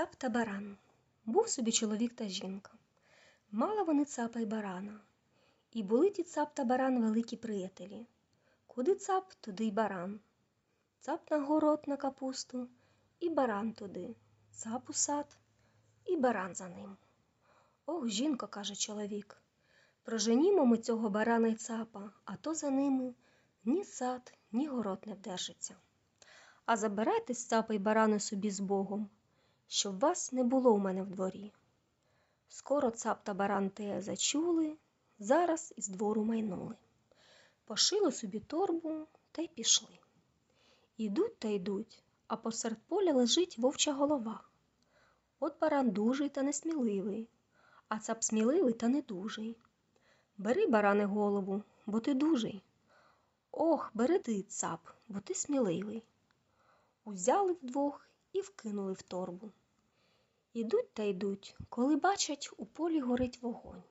Цап та баран. Був собі чоловік та жінка. Мали вони цапа й барана. І були ті цап та баран великі приятелі. Куди цап, туди й баран. Цап на город на капусту, і баран туди. Цап у сад, і баран за ним. Ох, жінко, каже чоловік, проженімо ми цього барана й цапа, а то за ними ні сад, ні город не вдержиться. А забирайтесь, цапа й барани собі з Богом, щоб вас не було у мене в дворі. Скоро цап та баран те зачули, зараз із двору майнули. Пошили собі торбу та й пішли. Ідуть та йдуть, а посеред поля лежить вовча голова. От баран дужий та несміливий, а цап сміливий та недужий. Бери, баране, голову, бо ти дужий. Ох, бери ти, цап, бо ти сміливий. Узяли вдвох і вкинули в торбу. Ідуть та йдуть, коли бачать, у полі горить вогонь.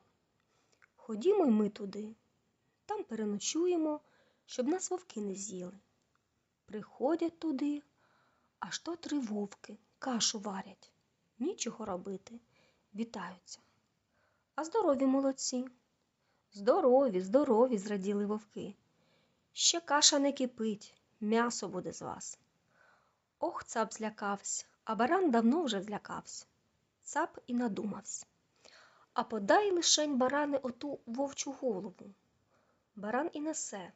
Ходімо й ми туди, там переночуємо, щоб нас вовки не з'їли. Приходять туди, аж то три вовки кашу варять. Нічого робити, вітаються. А здорові молодці. Здорові, здорові, зраділи вовки. Ще каша не кипить, м'ясо буде з вас. Ох, цап злякався, а баран давно вже злякався. Цап і надумався. А подай лишень барани оту вовчу голову. Баран і несе.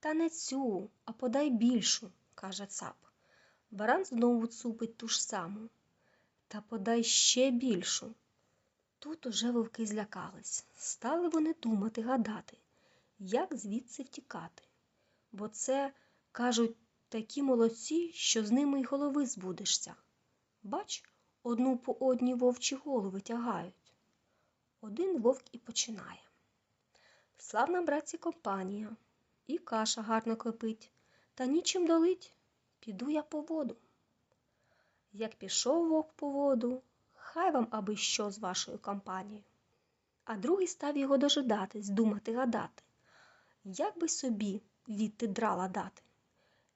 Та не цю, а подай більшу, каже цап. Баран знову цупить ту ж саму. Та подай ще більшу. Тут уже вовки злякались. Стали вони думати, гадати, як звідси втікати. Бо це, кажуть, такі молодці, що з ними й голови збудешся. Бач, одну по одній вовчі голови тягають. Один вовк і починає. Славна братці компанія, і каша гарно кипить, та нічим долить, піду я по воду. Як пішов вовк по воду, хай вам аби що з вашою компанією. А другий став його дожидатись, думати, гадати, як би собі відти драла дати.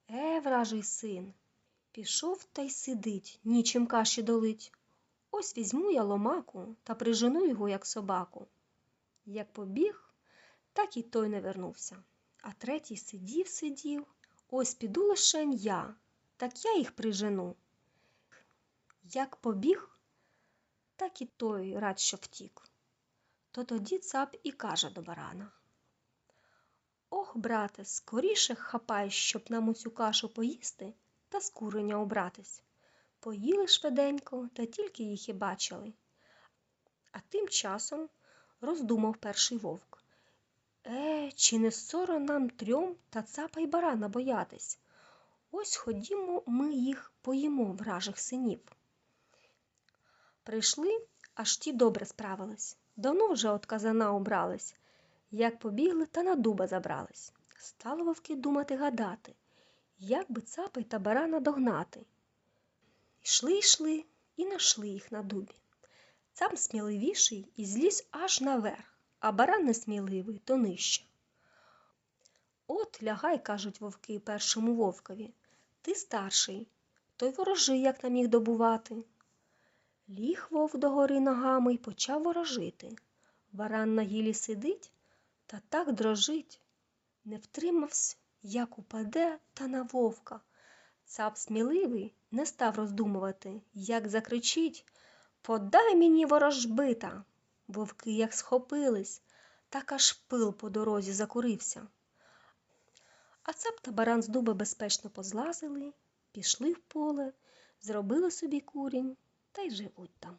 Е, вражий син, пішов та й сидить, нічим каші долить. Ось візьму я ломаку та прижену його, як собаку. Як побіг, так і той не вернувся. А третій сидів, сидів. Ось піду лишень я, так я їх прижену. Як побіг, так і той рад, що втік. То тоді цап і каже до барана. Ох, брате, скоріше хапай, щоб нам оцю кашу поїсти та з куреня обратись. Поїли швиденько, та тільки їх і бачили. А тим часом роздумав перший вовк. Е, чи не сором нам трьом та цапа й барана боятись? Ось ходімо, ми їх поїмо, вражих синів. Прийшли, аж ті добре справились. Давно вже от казана убрались. Як побігли, та на дуба забрались. Стали вовки думати гадати, як би цапа й та барана догнати. Йшли, йшли і нашли їх на дубі. Цап сміливіший і зліз аж наверх, а баран несміливий, то нижче. От лягай, кажуть вовки першому вовкові. Ти старший, той ворожи, як нам їх добувати. Ліг вовк догори ногами й почав ворожити. Баран на гілі сидить та так дрожить. Не втримався, як упаде, та на вовка. Цап сміливий не став роздумувати, як закричить Подай мені ворожбита. Вовки як схопились, так аж пил по дорозі закурився. А цап та баран з дуба безпечно позлазили, пішли в поле, зробили собі курінь та й живуть там.